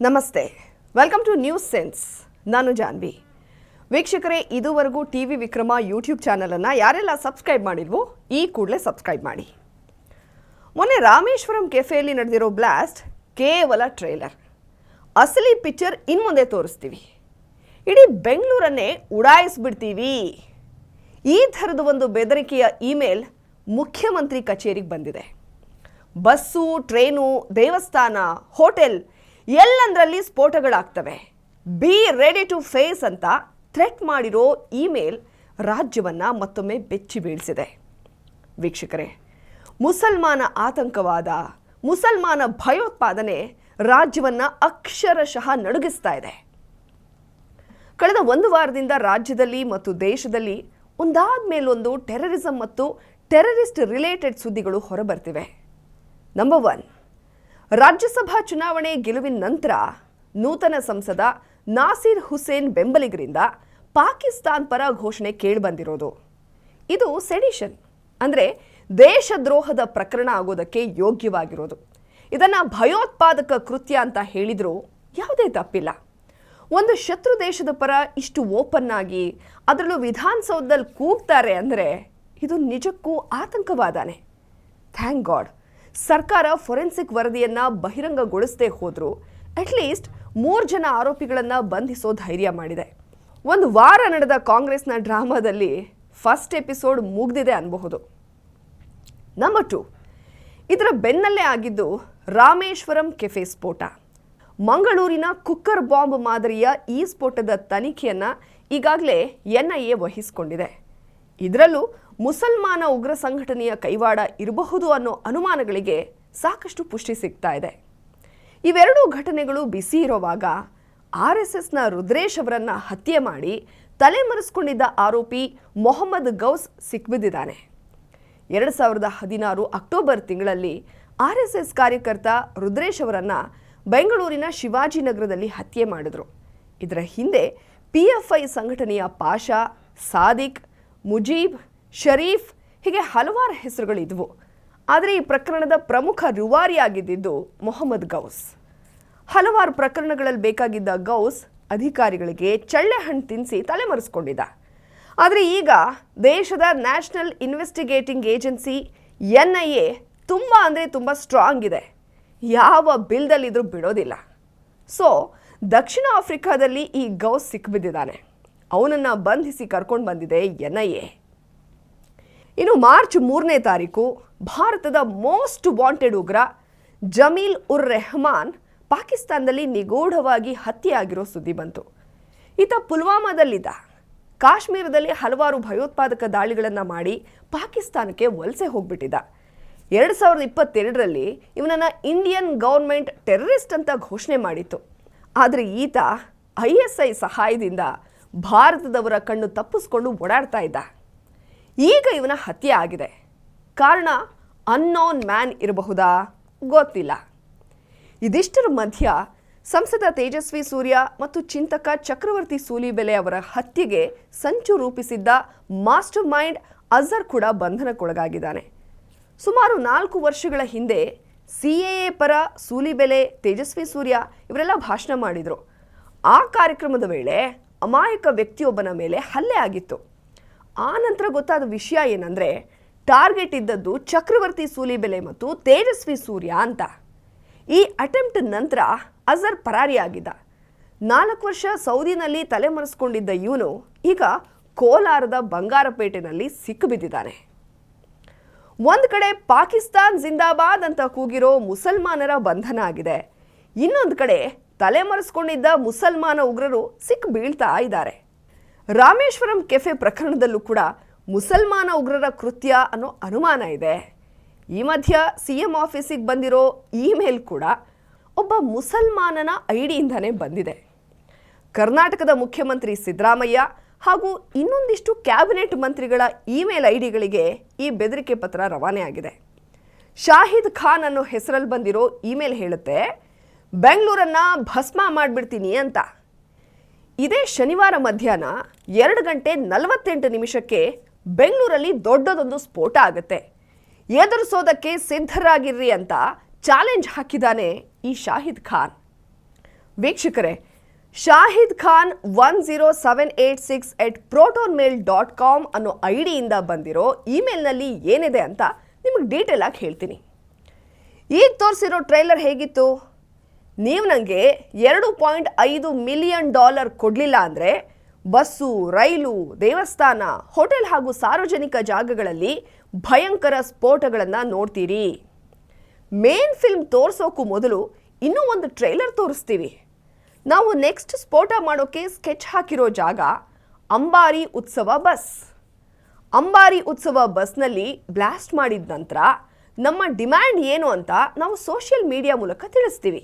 ನಮಸ್ತೆ. Welcome two news sense ನಾನು ಜಾನ್ವಿ. ವೀಕ್ಷಕರೇ, ಇದುವರೆಗೂ ಟಿ ವಿ ವಿಕ್ರಮ ಯೂಟ್ಯೂಬ್ ಚಾನಲನ್ನು ಯಾರೆಲ್ಲ ಸಬ್ಸ್ಕ್ರೈಬ್ ಮಾಡಿಲ್ವೋ, ಈ ಕೂಡಲೇ ಸಬ್ಸ್ಕ್ರೈಬ್ ಮಾಡಿ. ಮೊನ್ನೆ ರಾಮೇಶ್ವರಂ ಕೆಫೆಯಲ್ಲಿ ನಡೆದಿರೋ ಬ್ಲಾಸ್ಟ್ ಕೇವಲ ಟ್ರೇಲರ್ ಅಸಲಿ ಪಿಕ್ಚರ್ ಇನ್ಮುಂದೆ ತೋರಿಸ್ತೀವಿ. ಇಡೀ ಬೆಂಗಳೂರನ್ನೇ ಉಡಾಯಿಸ್ಬಿಡ್ತೀವಿ. ಈ ಥರದ ಒಂದು ಬೆದರಿಕೆಯ ಇಮೇಲ್ ಮುಖ್ಯಮಂತ್ರಿ ಕಚೇರಿಗೆ ಬಂದಿದೆ. ಬಸ್ಸು ಟ್ರೈನು ದೇವಸ್ಥಾನ ಹೋಟೆಲ್ ಎಲ್ಲಂದರಲ್ಲಿ ಸ್ಫೋಟಗಳಾಗ್ತವೆ. ಬಿ ರೆಡಿ ಟು ಫೇಸ್ ಅಂತ ಥ್ರೆಟ್ ಮಾಡಿರೋ ಇಮೇಲ್ ರಾಜ್ಯವನ್ನ ಮತ್ತೊಮ್ಮೆ ಬೆಚ್ಚಿ ಬೀಳಿಸಿದೆ. ವೀಕ್ಷಕರೇ, ಮುಸಲ್ಮಾನ ಆತಂಕವಾದ, ಮುಸಲ್ಮಾನ ಭಯೋತ್ಪಾದನೆ ರಾಜ್ಯವನ್ನ ಅಕ್ಷರಶಃ ನಡುಗಿಸ್ತಾ ಇದೆ. ಕಳೆದ ಒಂದು ವಾರದಿಂದ ರಾಜ್ಯದಲ್ಲಿ ಮತ್ತು ದೇಶದಲ್ಲಿ ಒಂದಾದ ಮೇಲೊಂದು ಟೆರರಿಸಂ ಮತ್ತು ಟೆರರಿಸ್ಟ್ ರಿಲೇಟೆಡ್ ಸುದ್ದಿಗಳು ಹೊರಬರ್ತಿವೆ. ನಂಬರ್ ಒನ್ ರಾಜ್ಯಸಭಾ ಚುನಾವಣೆ ಗೆಲುವಿನ ನಂತರ ನೂತನ ಸಂಸದ ನಾಸಿರ್ ಹುಸೇನ್ ಬೆಂಬಲಿಗರಿಂದ ಪಾಕಿಸ್ತಾನ್ ಪರ ಘೋಷಣೆ ಕೇಳಿಬಂದಿರೋದು. ಇದು ಸೆಡಿಷನ್, ಅಂದರೆ ದೇಶದ್ರೋಹದ ಪ್ರಕರಣ ಆಗೋದಕ್ಕೆ ಯೋಗ್ಯವಾಗಿರೋದು. ಇದನ್ನು ಭಯೋತ್ಪಾದಕ ಕೃತ್ಯ ಅಂತ ಹೇಳಿದರೂ ಯಾವುದೇ ತಪ್ಪಿಲ್ಲ. ಒಂದು ಶತ್ರು ದೇಶದ ಪರ ಇಷ್ಟು ಓಪನ್ ಆಗಿ ಅದರಲ್ಲೂ ವಿಧಾನಸೌಧದಲ್ಲಿ ಕೂಗ್ತಾರೆ ಅಂದರೆ ಇದು ನಿಜಕ್ಕೂ ಆತಂಕವಾದಾನೆ. Thank God. ಸರ್ಕಾರ ಫೊರೆನ್ಸಿಕ್ ವರದಿಯನ್ನ ಬಹಿರಂಗಗೊಳಿಸದೆ ಹೋದ್ರು. ಅಟ್ಲೀಸ್ಟ್ ಮೂರು ಜನ ಆರೋಪಿಗಳನ್ನು ಬಂಧಿಸೋ ಧೈರ್ಯ ಮಾಡಿದೆ. ಒಂದು ವಾರ ನಡೆದ ಕಾಂಗ್ರೆಸ್ನ ಡ್ರಾಮಾದಲ್ಲಿ ಫಸ್ಟ್ ಎಪಿಸೋಡ್ ಮುಗ್ದಿದೆ ಅನ್ಬಹುದು. ನಂಬರ್ ಟು ಇದರ ಬೆನ್ನಲ್ಲೇ ಆಗಿದ್ದು ರಾಮೇಶ್ವರಂ ಕೆಫೆ ಸ್ಫೋಟ. ಮಂಗಳೂರಿನ ಕುಕ್ಕರ್ ಬಾಂಬ್ ಮಾದರಿಯ ಈ ಸ್ಫೋಟದ ತನಿಖೆಯನ್ನ ಈಗಾಗಲೇ ಎನ್ಐಎ ವಹಿಸಿಕೊಂಡಿದೆ. ಇದರಲ್ಲೂ ಮುಸಲ್ಮಾನ ಉಗ್ರ ಸಂಘಟನೆಯ ಕೈವಾಡ ಇರಬಹುದು ಅನ್ನೋ ಅನುಮಾನಗಳಿಗೆ ಸಾಕಷ್ಟು ಪುಷ್ಟಿ ಸಿಗ್ತಾ ಇದೆ. ಇವೆರಡೂ ಘಟನೆಗಳು ಬಿಸಿ ಇರೋವಾಗ ಆರ್ ಎಸ್ ಎಸ್ನ ರುದ್ರೇಶ್ ಅವರನ್ನ ಹತ್ಯೆ ಮಾಡಿ ತಲೆಮರೆಸ್ಕೊಂಡಿದ್ದ ಆರೋಪಿ ಮೊಹಮ್ಮದ್ ಗೌಸ್ ಸಿಕ್ಬಿದ್ದಿದ್ದಾನೆ. ಎರಡು ಸಾವಿರದ ಹದಿನಾರು ಅಕ್ಟೋಬರ್ ತಿಂಗಳಲ್ಲಿ ಆರ್ ಎಸ್ ಎಸ್ ಕಾರ್ಯಕರ್ತ ರುದ್ರೇಶ್ ಅವರನ್ನ ಬೆಂಗಳೂರಿನ ಶಿವಾಜಿನಗರದಲ್ಲಿ ಹತ್ಯೆ ಮಾಡಿದರು. ಇದರ ಹಿಂದೆ ಪಿ ಎಫ್ ಐ ಸಂಘಟನೆಯ ಪಾಷಾ, ಸಾದಿಕ್, ಮುಜೀಬ್ ಶರೀಫ್, ಹೀಗೆ ಹಲವಾರು ಹೆಸರುಗಳಿದ್ವು. ಆದರೆ ಈ ಪ್ರಕರಣದ ಪ್ರಮುಖ ರುವಾರಿಯಾಗಿದ್ದಿದ್ದು ಮೊಹಮ್ಮದ್ ಗೌಸ್. ಹಲವಾರು ಪ್ರಕರಣಗಳಲ್ಲಿ ಬೇಕಾಗಿದ್ದ ಗೌಸ್ ಅಧಿಕಾರಿಗಳಿಗೆ ಚಳ್ಳೆ ಹಣ್ಣು ತಿನ್ನಿಸಿ ತಲೆಮರೆಸ್ಕೊಂಡಿದ್ದ. ಆದರೆ ಈಗ ದೇಶದ national investigating agency N I A ತುಂಬ ಅಂದರೆ ತುಂಬ ಸ್ಟ್ರಾಂಗ್ ಇದೆ. ಯಾವ ಬಿಲ್ದಲ್ಲಿದ್ದರೂ ಬಿಡೋದಿಲ್ಲ. ಸೊ, ದಕ್ಷಿಣ ಆಫ್ರಿಕಾದಲ್ಲಿ ಈ ಗೌಸ್ ಸಿಕ್ಕಿಬಿದ್ದಿದ್ದಾನೆ ಅವನನ್ನು ಬಂಧಿಸಿ ಕರ್ಕೊಂಡು ಬಂದಿದೆ ಎನ್ ಐ ಎ. ಇನ್ನು ಮಾರ್ಚ್ ಮೂರನೇ ತಾರೀಕು ಭಾರತದ ಮೋಸ್ಟ್ ವಾಂಟೆಡ್ ಉಗ್ರ ಜಮೀಲ್ ಉರ್ ರೆಹಮಾನ್ ಪಾಕಿಸ್ತಾನದಲ್ಲಿ ನಿಗೂಢವಾಗಿ ಹತ್ಯೆಯಾಗಿರೋ ಸುದ್ದಿ ಬಂತು. ಈತ ಪುಲ್ವಾಮಾದಲ್ಲಿದ್ದ. ಕಾಶ್ಮೀರದಲ್ಲಿ ಹಲವಾರು ಭಯೋತ್ಪಾದಕ ದಾಳಿಗಳನ್ನು ಮಾಡಿ ಪಾಕಿಸ್ತಾನಕ್ಕೆ ವಲಸೆ ಹೋಗ್ಬಿಟ್ಟಿದ್ದ. ಎರಡು ಸಾವಿರದ ಇಪ್ಪತ್ತೆರಡರಲ್ಲಿ ಇವನನ್ನು ಇಂಡಿಯನ್ ಗೌರ್ಮೆಂಟ್ ಟೆರರಿಸ್ಟ್ ಅಂತ ಘೋಷಣೆ ಮಾಡಿತ್ತು. ಆದರೆ ಈತ ಐ ಎಸ್ ಐ ಸಹಾಯದಿಂದ ಭಾರತದವರ ಕಣ್ಣು ತಪ್ಪಿಸ್ಕೊಂಡು ಓಡಾಡ್ತಾ ಇದ್ದ. ಈಗ ಇವನ ಹತ್ಯೆ ಆಗಿದೆ. ಕಾರಣ ಅನ್ನೋನ್ ಮ್ಯಾನ್ ಇರಬಹುದಾ? ಗೊತ್ತಿಲ್ಲ. ಇದಿಷ್ಟರ ಮಧ್ಯ ಸಂಸದ ತೇಜಸ್ವಿ ಸೂರ್ಯ ಮತ್ತು ಚಿಂತಕ ಚಕ್ರವರ್ತಿ ಸೂಲಿಬೆಲೆ ಅವರ ಹತ್ಯೆಗೆ ಸಂಚು ರೂಪಿಸಿದ್ದ ಮಾಸ್ಟರ್ ಮೈಂಡ್ ಅಜರ್ ಕೂಡ ಬಂಧನಕ್ಕೊಳಗಾಗಿದ್ದಾನೆ. ಸುಮಾರು ನಾಲ್ಕು ವರ್ಷಗಳ ಹಿಂದೆ ಸಿ ಎ ಪರ ಸೂಲಿಬೆಲೆ, ತೇಜಸ್ವಿ ಸೂರ್ಯ ಇವರೆಲ್ಲ ಭಾಷಣ ಮಾಡಿದರು. ಆ ಕಾರ್ಯಕ್ರಮದ ವೇಳೆ ಅಮಾಯಕ ವ್ಯಕ್ತಿಯೊಬ್ಬನ ಮೇಲೆ ಹಲ್ಲೆ ಆಗಿತ್ತು. ಆ ನಂತರ ಗೊತ್ತಾದ ವಿಷಯ ಏನಂದ್ರೆ, ಟಾರ್ಗೆಟ್ ಇದ್ದದ್ದು ಚಕ್ರವರ್ತಿ ಸೂಲಿಬೆಲೆ ಮತ್ತು ತೇಜಸ್ವಿ ಸೂರ್ಯ ಅಂತ. ಈ ಅಟೆಂಪ್ಟ್ ನಂತರ ಅಜರ್ ಪರಾರಿಯಾಗಿದ್ದ ನಾಲ್ಕು ವರ್ಷ ಸೌದಿನಲ್ಲಿ ತಲೆಮರೆಸ್ಕೊಂಡಿದ್ದ ಇವನು ಈಗ ಕೋಲಾರದ ಬಂಗಾರಪೇಟೆನಲ್ಲಿ ಸಿಕ್ಕಿಬಿದ್ದಿದ್ದಾನೆ. ಒಂದು ಕಡೆ ಪಾಕಿಸ್ತಾನ್ ಜಿಂದಾಬಾದ್ ಅಂತ ಕೂಗಿರೋ ಮುಸಲ್ಮಾನರ ಬಂಧನ ಆಗಿದೆ. ಇನ್ನೊಂದು ಕಡೆ ತಲೆಮರೆಸ್ಕೊಂಡಿದ್ದ ಮುಸಲ್ಮಾನ ಉಗ್ರರು ಸಿಕ್ಕಿ ಬೀಳ್ತಾ ಇದ್ದಾರೆ. ರಾಮೇಶ್ವರಂ ಕೆಫೆ ಪ್ರಕರಣದಲ್ಲೂ ಕೂಡ ಮುಸಲ್ಮಾನ ಉಗ್ರರ ಕೃತ್ಯ ಅನ್ನೋ ಅನುಮಾನ ಇದೆ. ಈ ಮಧ್ಯ ಸಿ ಎಂ ಆಫೀಸಿಗೆ ಬಂದಿರೋ ಇಮೇಲ್ ಕೂಡ ಒಬ್ಬ ಮುಸಲ್ಮಾನನ ಐಡಿಯಿಂದನೇ ಬಂದಿದೆ. ಕರ್ನಾಟಕದ ಮುಖ್ಯಮಂತ್ರಿ ಸಿದ್ದರಾಮಯ್ಯ ಹಾಗೂ ಇನ್ನೊಂದಿಷ್ಟು ಕ್ಯಾಬಿನೆಟ್ ಮಂತ್ರಿಗಳ ಇಮೇಲ್ ಐಡಿಗಳಿಗೆ ಈ ಬೆದರಿಕೆ ಪತ್ರ ರವಾನೆ ಆಗಿದೆ. ಶಾಹಿದ್ ಖಾನ್ ಅನ್ನೋ ಹೆಸರಲ್ಲಿ ಬಂದಿರೋ ಇಮೇಲ್ ಹೇಳುತ್ತೆ, ಬೆಂಗಳೂರನ್ನ ಭಸ್ಮ ಮಾಡಿಬಿಡ್ತೀನಿ ಅಂತ. ಇದೇ ಶನಿವಾರ ಮಧ್ಯಾಹ್ನ ಎರಡು ಗಂಟೆ ನಲವತ್ತೆಂಟು ನಿಮಿಷಕ್ಕೆ ಬೆಂಗಳೂರಲ್ಲಿ ದೊಡ್ಡದೊಂದು ಸ್ಫೋಟ ಆಗುತ್ತೆ. ಎದುರಿಸೋದಕ್ಕೆ ಸಿದ್ಧರಾಗಿರ್ರಿ ಅಂತ ಚಾಲೆಂಜ್ ಹಾಕಿದ್ದಾನೆ ಈ ಶಾಹಿದ್ ಖಾನ್. ವೀಕ್ಷಕರೇ, Shahid Khan one zero seven eight six at Proton Mail dot com ಅನ್ನೋ ಐ ಡಿಯಿಂದ ಬಂದಿರೋ ಇಮೇಲ್ನಲ್ಲಿ ಏನಿದೆ ಅಂತ ನಿಮಗೆ ಡೀಟೇಲ್ ಆಗಿ ಹೇಳ್ತೀನಿ. ಈಗ ತೋರಿಸಿರೋ ಟ್ರೈಲರ್ ಹೇಗಿತ್ತು? ನೀವು ನನಗೆ ಎರಡು ಪಾಯಿಂಟ್ ಐದು ಮಿಲಿಯನ್ ಡಾಲರ್ ಕೊಡಲಿಲ್ಲ ಅಂದರೆ ಬಸ್ಸು, ರೈಲು, ದೇವಸ್ಥಾನ, ಹೋಟೆಲ್ ಹಾಗೂ ಸಾರ್ವಜನಿಕ ಜಾಗಗಳಲ್ಲಿ ಭಯಂಕರ ಸ್ಫೋಟಗಳನ್ನು ನೋಡ್ತೀರಿ. ಮೇನ್ ಫಿಲ್ಮ್ ತೋರಿಸೋಕ್ಕೂ ಮೊದಲು ಇನ್ನೂ ಒಂದು ಟ್ರೈಲರ್ ತೋರಿಸ್ತೀವಿ. ನಾವು ನೆಕ್ಸ್ಟ್ ಸ್ಫೋಟ ಮಾಡೋಕ್ಕೆ ಸ್ಕೆಚ್ ಹಾಕಿರೋ ಜಾಗ ಅಂಬಾರಿ ಉತ್ಸವ ಬಸ್. ಅಂಬಾರಿ ಉತ್ಸವ ಬಸ್ನಲ್ಲಿ ಬ್ಲಾಸ್ಟ್ ಮಾಡಿದ ನಂತರ ನಮ್ಮ ಡಿಮ್ಯಾಂಡ್ ಏನು ಅಂತ ನಾವು ಸೋಷಿಯಲ್ ಮೀಡಿಯಾ ಮೂಲಕ ತಿಳಿಸ್ತೀವಿ.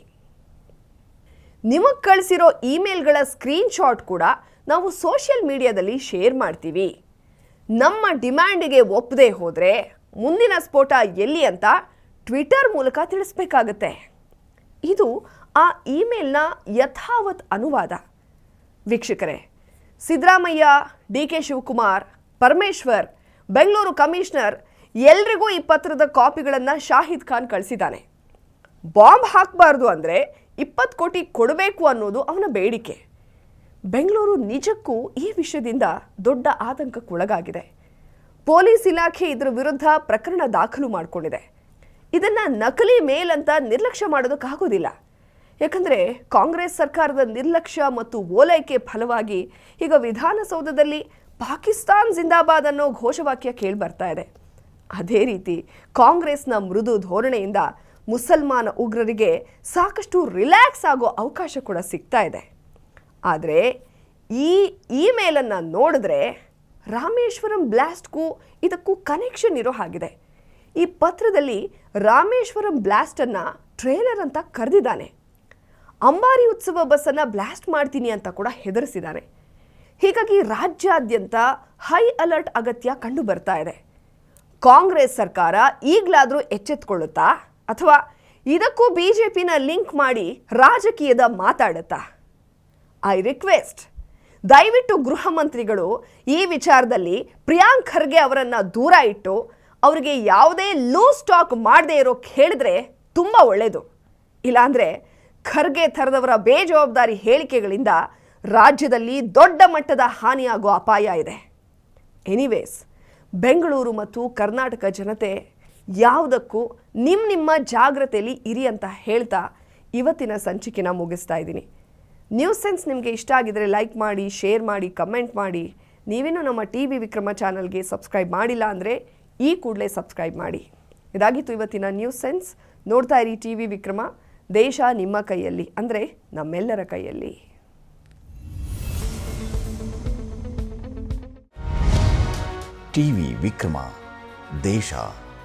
ನಿಮಗೆ ಕಳಿಸಿರೋ ಇಮೇಲ್ಗಳ ಸ್ಕ್ರೀನ್ಶಾಟ್ ಕೂಡ ನಾವು ಸೋಷಿಯಲ್ ಮೀಡಿಯಾದಲ್ಲಿ ಶೇರ್ ಮಾಡ್ತೀವಿ. ನಮ್ಮ ಡಿಮ್ಯಾಂಡಿಗೆ ಒಪ್ಪದೆ ಹೋದರೆ ಮುಂದಿನ ಸ್ಫೋಟ ಎಲ್ಲಿ ಅಂತ ಟ್ವಿಟರ್ ಮೂಲಕ ತಿಳಿಸ್ಬೇಕಾಗತ್ತೆ. ಇದು ಆ ಇಮೇಲ್ನ ಯಥಾವತ್ ಅನುವಾದ. ವೀಕ್ಷಕರೇ, Siddaramaiah D K Shivakumar, Parameshwar, Bengaluru commissioner ಎಲ್ರಿಗೂ ಈ ಪತ್ರದ ಕಾಪಿಗಳನ್ನು ಶಾಹಿದ್ ಖಾನ್ ಕಳಿಸಿದ್ದಾನೆ. ಬಾಂಬ್ ಹಾಕಬಾರ್ದು ಅಂದರೆ ಇಪ್ಪತ್ತು ಕೋಟಿ ಕೊಡಬೇಕು ಅನ್ನೋದು ಅವನ ಬೇಡಿಕೆ. ಬೆಂಗಳೂರು ನಿಜಕ್ಕೂ ಈ ವಿಷಯದಿಂದ ದೊಡ್ಡ ಆತಂಕಕ್ಕೊಳಗಾಗಿದೆ ಪೊಲೀಸ್ ಇಲಾಖೆ ಇದರ ವಿರುದ್ಧ ಪ್ರಕರಣ ದಾಖಲು ಮಾಡಿಕೊಂಡಿದೆ. ಇದನ್ನು ನಕಲಿ ಮೇಲ್ ಅಂತ ನಿರ್ಲಕ್ಷ್ಯ ಮಾಡೋದಕ್ಕಾಗೋದಿಲ್ಲ ಯಾಕಂದರೆ ಕಾಂಗ್ರೆಸ್ ಸರ್ಕಾರದ ನಿರ್ಲಕ್ಷ್ಯ ಮತ್ತು ಓಲೈಕೆ ಫಲವಾಗಿ ಈಗ ವಿಧಾನಸೌಧದಲ್ಲಿ ಪಾಕಿಸ್ತಾನ್ ಜಿಂದಾಬಾದ್ ಅನ್ನೋ ಘೋಷವಾಕ್ಯ ಕೇಳಿ ಬರ್ತಾ ಇದೆ. ಅದೇ ರೀತಿ ಕಾಂಗ್ರೆಸ್ನ ಮೃದು ಧೋರಣೆಯಿಂದ ಮುಸಲ್ಮಾನ ಉಗ್ರರಿಗೆ ಸಾಕಷ್ಟು ರಿಲ್ಯಾಕ್ಸ್ ಆಗೋ ಅವಕಾಶ ಕೂಡ ಸಿಗ್ತಾ ಇದೆ. ಆದರೆ ಈ ಇಮೇಲನ್ನು ನೋಡಿದ್ರೆ ರಾಮೇಶ್ವರಂ ಬ್ಲಾಸ್ಟ್ಗೂ ಇದಕ್ಕೂ ಕನೆಕ್ಷನ್ ಇರೋ ಹಾಗಿದೆ. ಈ ಪತ್ರದಲ್ಲಿ ರಾಮೇಶ್ವರಂ ಬ್ಲಾಸ್ಟನ್ನು ಟ್ರೇಲರ್ ಅಂತ ಕರೆದಿದ್ದಾನೆ. ಅಂಬಾರಿ ಉತ್ಸವ ಬಸ್ಸನ್ನು ಬ್ಲಾಸ್ಟ್ ಮಾಡ್ತೀನಿ ಅಂತ ಕೂಡ ಹೆದರಿಸಿದ್ದಾನೆ ಹೀಗಾಗಿ ರಾಜ್ಯಾದ್ಯಂತ ಹೈ ಅಲರ್ಟ್ ಅಗತ್ಯ ಕಂಡು ಬರ್ತಾ ಇದೆ. ಕಾಂಗ್ರೆಸ್ ಸರ್ಕಾರ ಈಗಲಾದರೂ ಎಚ್ಚೆತ್ಕೊಳ್ಳುತ್ತಾ? ಅಥವಾ ಇದಕ್ಕೂ ಬಿ ಜೆ ಪಿನ ಲಿಂಕ್ ಮಾಡಿ ರಾಜಕೀಯದ ಮಾತಾಡುತ್ತಾ? ಐ ರಿಕ್ವೆಸ್ಟ್ ದಯವಿಟ್ಟು ಗೃಹ ಮಂತ್ರಿಗಳು ಈ ವಿಚಾರದಲ್ಲಿ ಪ್ರಿಯಾಂಕ್ ಖರ್ಗೆ ಅವರನ್ನು ದೂರ ಇಟ್ಟು ಅವರಿಗೆ ಯಾವುದೇ ಲೂಸ್ ಟಾಕ್ ಮಾಡದೇ ಇರೋಕ್ಕೆ ಹೇಳಿದ್ರೆ ತುಂಬ ಒಳ್ಳೆಯದು ಇಲ್ಲಾಂದರೆ ಖರ್ಗೆ ಥರದವರ ಬೇಜವಾಬ್ದಾರಿ ಹೇಳಿಕೆಗಳಿಂದ ರಾಜ್ಯದಲ್ಲಿ ದೊಡ್ಡ ಮಟ್ಟದ ಹಾನಿಯಾಗೋ ಅಪಾಯ ಇದೆ. ಎನಿವೇಸ್ ಬೆಂಗಳೂರು ಮತ್ತು ಕರ್ನಾಟಕ ಜನತೆ ಯಾವುದಕ್ಕೂ ನಿಮ್ಮ ನಿಮ್ಮ ಜಾಗ್ರತೆಯಲ್ಲಿ ಇರಿ ಅಂತ ಹೇಳ್ತಾ ಇವತ್ತಿನ ಸಂಚಿಕೆನ ಮುಗಿಸ್ತಾ ಇದ್ದೀನಿ. ನ್ಯೂಸ್ ಸೆನ್ಸ್ ನಿಮಗೆ ಇಷ್ಟ ಆಗಿದರೆ ಲೈಕ್ ಮಾಡಿ ಶೇರ್ ಮಾಡಿ ಕಮೆಂಟ್ ಮಾಡಿ. ನೀವೇನು ನಮ್ಮ ಟಿ ವಿ ವಿಕ್ರಮ ಚಾನಲ್ಗೆ ಸಬ್ಸ್ಕ್ರೈಬ್ ಮಾಡಿಲ್ಲ ಅಂದರೆ ಈ ಕೂಡಲೇ ಸಬ್ಸ್ಕ್ರೈಬ್ ಮಾಡಿ. ಇದಾಗಿತ್ತು ಇವತ್ತಿನ ನ್ಯೂಸ್ ಸೆನ್ಸ್ ನೋಡ್ತಾ ಇರಿ ಟಿ ವಿ ವಿಕ್ರಮ, ದೇಶ ನಿಮ್ಮ ಕೈಯಲ್ಲಿ, ಅಂದರೆ ನಮ್ಮೆಲ್ಲರ ಕೈಯಲ್ಲಿ. ಟಿ ವಿ ವಿಕ್ರಮ, ದೇಶ